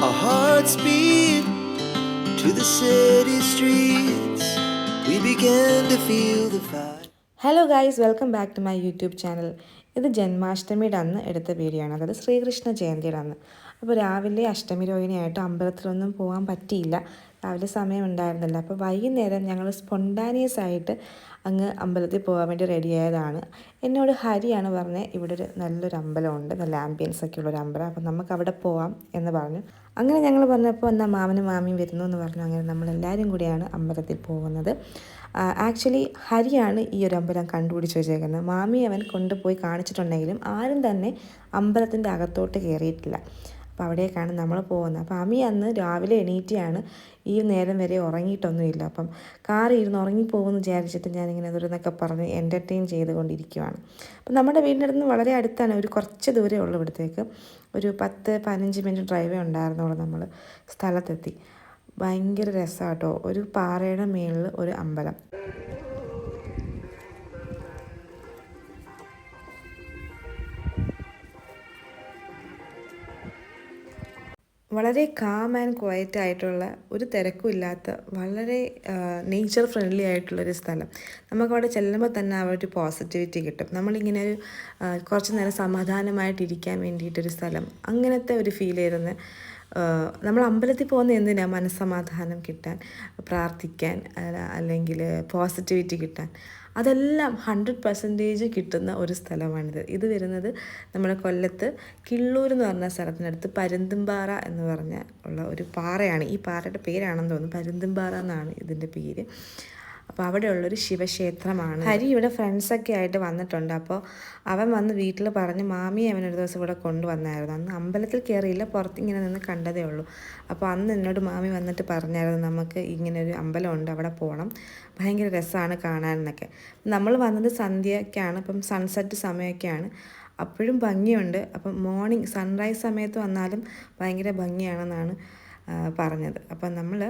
Our hearts beat to the city streets. We began to feel the fire. Hello guys welcome back to my YouTube channel ഇത് ജന്മാഷ്ടമിയുടെ അന്ന് എടുത്ത video ആണ് അതായത് ശ്രീകൃഷ്ണ ജയന്തിയുടെ അന്ന് അപ്പോൾ രാവിലെ അഷ്ടമി രോഹിണിയായിട്ട് അമ്പലത്തിലൊന്നും പോകാൻ പറ്റിയില്ല. രാവിലെ സമയം ഉണ്ടായിരുന്നില്ല അപ്പോൾ വൈകുന്നേരം ഞങ്ങൾ സ്പോണ്ടാനിയസ് ആയിട്ട് അങ്ങ് അമ്പലത്തിൽ പോകാൻ വേണ്ടി റെഡിയായതാണ്. എന്നോട് ഹരിയാണ് പറഞ്ഞത് ഇവിടെ ഒരു നല്ലൊരു അമ്പലമുണ്ട് നല്ല ആംബിയൻസ് ഒക്കെ ഉള്ളൊരു അമ്പലം അപ്പോൾ നമുക്ക് അവിടെ പോവാം എന്ന് പറഞ്ഞു. അങ്ങനെ ഞങ്ങൾ പറഞ്ഞപ്പോൾ എന്നാൽ മാമനും മാമിയും വരുന്നു എന്ന് പറഞ്ഞു. അങ്ങനെ നമ്മളെല്ലാവരും കൂടിയാണ് അമ്പലത്തിൽ പോകുന്നത്. ആക്ച്വലി ഹരിയാണ് ഈ ഒരു അമ്പലം കണ്ടുപിടിച്ച് വെച്ചേക്കുന്നത്. മാമി അവൻ കൊണ്ടുപോയി കാണിച്ചിട്ടുണ്ടെങ്കിലും ആരും തന്നെ അമ്പലത്തിന്റെ അകത്തോട്ട് കയറിയിട്ടില്ല. അപ്പോൾ അവിടേക്കാണ് നമ്മൾ പോകുന്നത് അപ്പോൾ അമ്മി അന്ന് രാവിലെ എണീറ്റിയാണ് ഈ നേരം വരെ ഉറങ്ങിയിട്ടൊന്നുമില്ല. അപ്പം കാറിൽ ഇരുന്ന് ഉറങ്ങിപ്പോകുമെന്ന് വിചാരിച്ചിട്ട് ഞാനിങ്ങനെ അതൊരുന്നൊക്കെ പറഞ്ഞ് എന്റർടൈൻ ചെയ്തുകൊണ്ടിരിക്കുവാണ്. അപ്പം നമ്മുടെ നിന്ന് വളരെ അടുത്താണ് ഒരു കുറച്ച് ദൂരമേ ഉള്ളൂ ഇവിടത്തേക്ക്. ഒരു പത്ത് പതിനഞ്ച് മിനിറ്റ് ഡ്രൈവേ ഉണ്ടായിരുന്നുള്ളൂ നമ്മൾ സ്ഥലത്തെത്തി. ഭയങ്കര രസമാട്ടോ ഒരു പാറയുടെ മേളിൽ ഒരു അമ്പലം. വളരെ കാം ആൻഡ് ക്വയറ്റ് ആയിട്ടുള്ള ഒരു തിരക്കും ഇല്ലാത്ത വളരെ നേച്ചർ ഫ്രണ്ട്ലി ആയിട്ടുള്ളൊരു സ്ഥലം. നമുക്കവിടെ ചെല്ലുമ്പോൾ തന്നെ ആ ഒരു പോസിറ്റിവിറ്റി കിട്ടും. നമ്മളിങ്ങനെ ഒരു കുറച്ച് നേരം സമാധാനമായിട്ടിരിക്കാൻ വേണ്ടിയിട്ടൊരു സ്ഥലം. അങ്ങനത്തെ ഒരു ഫീൽ ചെയ്തെന്ന് നമ്മൾ അമ്പലത്തിൽ പോകുന്ന എന്തിനാണ് മനസ്സമാധാനം കിട്ടാൻ പ്രാർത്ഥിക്കാൻ അല്ലെങ്കിൽ പോസിറ്റിവിറ്റി കിട്ടാൻ. അതെല്ലാം ഹൺഡ്രഡ് പെർസെന്റേജ് കിട്ടുന്ന ഒരു സ്ഥലമാണിത്. ഇത് വരുന്നത് നമ്മുടെ കൊല്ലത്ത് കിള്ളൂർ എന്ന് പറഞ്ഞ സ്ഥലത്തിനടുത്ത് പരുന്തുംപാറ എന്ന് പറഞ്ഞ ഉള്ള ഒരു പാറയാണ്. ഈ പാറയുടെ പേരാണെന്ന് തോന്നുന്നു. പരുന്തുംപാറ എന്നാണ് ഇതിന്റെ പേര്. അപ്പോൾ അവിടെയുള്ളൊരു ശിവക്ഷേത്രമാണ്. ഹരി ഇവിടെ ഫ്രണ്ട്സൊക്കെ ആയിട്ട് വന്നിട്ടുണ്ട്. അപ്പോൾ അവൻ വന്ന് വീട്ടിൽ പറഞ്ഞ് മാമി അവൻ ഒരു ദിവസം ഇവിടെ കൊണ്ടുവന്നായിരുന്നു. അന്ന് അമ്പലത്തിൽ കയറിയില്ല പുറത്ത് ഇങ്ങനെ നിന്ന് കണ്ടതേ ഉള്ളൂ. അപ്പോൾ അന്ന് എന്നോട് മാമി വന്നിട്ട് പറഞ്ഞായിരുന്നു നമുക്ക് ഇങ്ങനെ ഒരു അമ്പലമുണ്ട് അവിടെ പോകണം ഭയങ്കര രസമാണ് കാണാനെന്നൊക്കെ നമ്മൾ വന്നത് സന്ധ്യയൊക്കെയാണ് അപ്പം സൺസെറ്റ് സമയമൊക്കെയാണ്. അപ്പോഴും ഭംഗിയുണ്ട്. അപ്പം മോർണിംഗ് സൺറൈസ് സമയത്ത് വന്നാലും ഭയങ്കര ഭംഗിയാണെന്നാണ് പറഞ്ഞത്. അപ്പം നമ്മൾ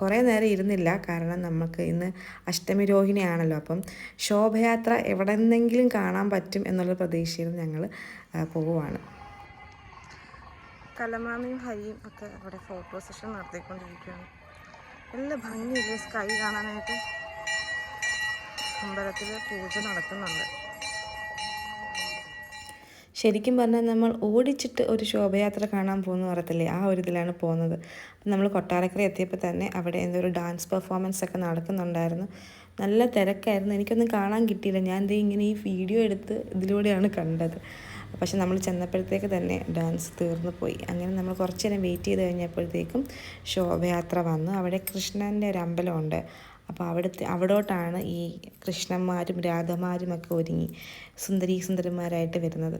കുറേ നേരം ഇരുന്നില്ല. കാരണം നമുക്ക് ഇന്ന് അഷ്ടമി രോഹിണിയാണല്ലോ. അപ്പം ശോഭയാത്ര എവിടെ നിന്നെങ്കിലും കാണാൻ പറ്റും എന്നുള്ള പ്രതീക്ഷയിൽ ഞങ്ങൾ പോവുകയാണ് കലമാമയും ഹരിയും ഒക്കെ അവിടെ ഫോട്ടോ സെഷൻ നടത്തിക്കൊണ്ടിരിക്കുകയാണ്. നല്ല ഭംഗിയില്ലേ സ്കൈ കാണാനായിട്ട്? അമ്പലത്തിൽ പൂജ നടക്കുന്നുണ്ട്. ശരിക്കും പറഞ്ഞാൽ നമ്മൾ ഓടിച്ചിട്ട് ഒരു ശോഭയാത്ര കാണാൻ പോകുന്നു പറയത്തില്ലേ? ആ ഒരു ഇതിലാണ് പോകുന്നത്. നമ്മൾ കൊട്ടാരക്കര എത്തിയപ്പോൾ തന്നെ അവിടെ എന്തോ ഒരു ഡാൻസ് പെർഫോമൻസ് ഒക്കെ നടക്കുന്നുണ്ടായിരുന്നു. നല്ല തിരക്കായിരുന്നു. എനിക്കൊന്നും കാണാൻ കിട്ടിയില്ല. ഞാൻ ദേ ഇങ്ങനെ ഈ വീഡിയോ എടുത്ത് ഇതിലൂടെയാണ് കണ്ടത്. പക്ഷെ നമ്മൾ ചെന്നപ്പോഴത്തേക്ക് തന്നെ ഡാൻസ് തീർന്നു പോയി. അങ്ങനെ നമ്മൾ കുറച്ച് നേരം വെയിറ്റ് ചെയ്ത് കഴിഞ്ഞപ്പോഴത്തേക്കും ശോഭയാത്ര വന്നു. അവിടെ കൃഷ്ണന്റെ ഒരു അമ്പലമുണ്ട്. അപ്പോൾ അവിടുത്തെ അവിടോട്ടാണ് ഈ കൃഷ്ണന്മാരും രാധമാരും ഒക്കെ ഒരുങ്ങി സുന്ദരീ സുന്ദരന്മാരായിട്ട് വരുന്നത്.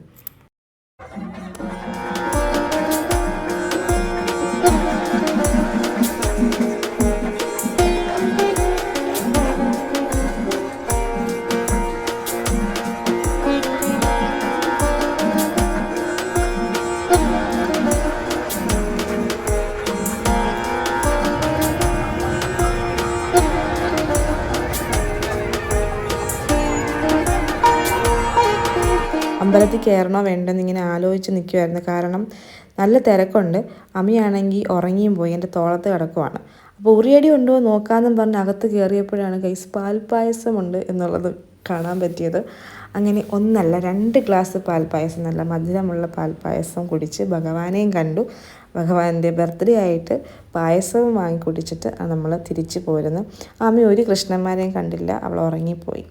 അമ്പലത്തിൽ കയറണോ വേണ്ടെന്ന് ഇങ്ങനെ ആലോചിച്ച് നിൽക്കുമായിരുന്നു കാരണം നല്ല തിരക്കുണ്ട്. അമ്മയാണെങ്കിൽ ഉറങ്ങിയും പോയി. എന്റെ തോളത്ത് കിടക്കുവാണ്. അപ്പോൾ ഉറിയടി ഉണ്ടോ നോക്കാമെന്നും പറഞ്ഞ് അകത്ത് കയറിയപ്പോഴാണ് കൈസ് പാൽപ്പായസമുണ്ട് എന്നുള്ളത് കാണാൻ പറ്റിയത്. അങ്ങനെ ഒന്നല്ല രണ്ട് ഗ്ലാസ് പാൽപ്പായസം നല്ല മധുരമുള്ള പാൽപ്പായസം കുടിച്ച് ഭഗവാനെയും കണ്ടു. ഭഗവാന്റെ ബർത്ത്ഡേ ആയിട്ട് പായസവും വാങ്ങി കുടിച്ചിട്ട് നമ്മൾ തിരിച്ചു പോരുന്നു. അമ്മ ഒരു കൃഷ്ണന്മാരെയും കണ്ടില്ല. അവൾ ഉറങ്ങിപ്പോയി.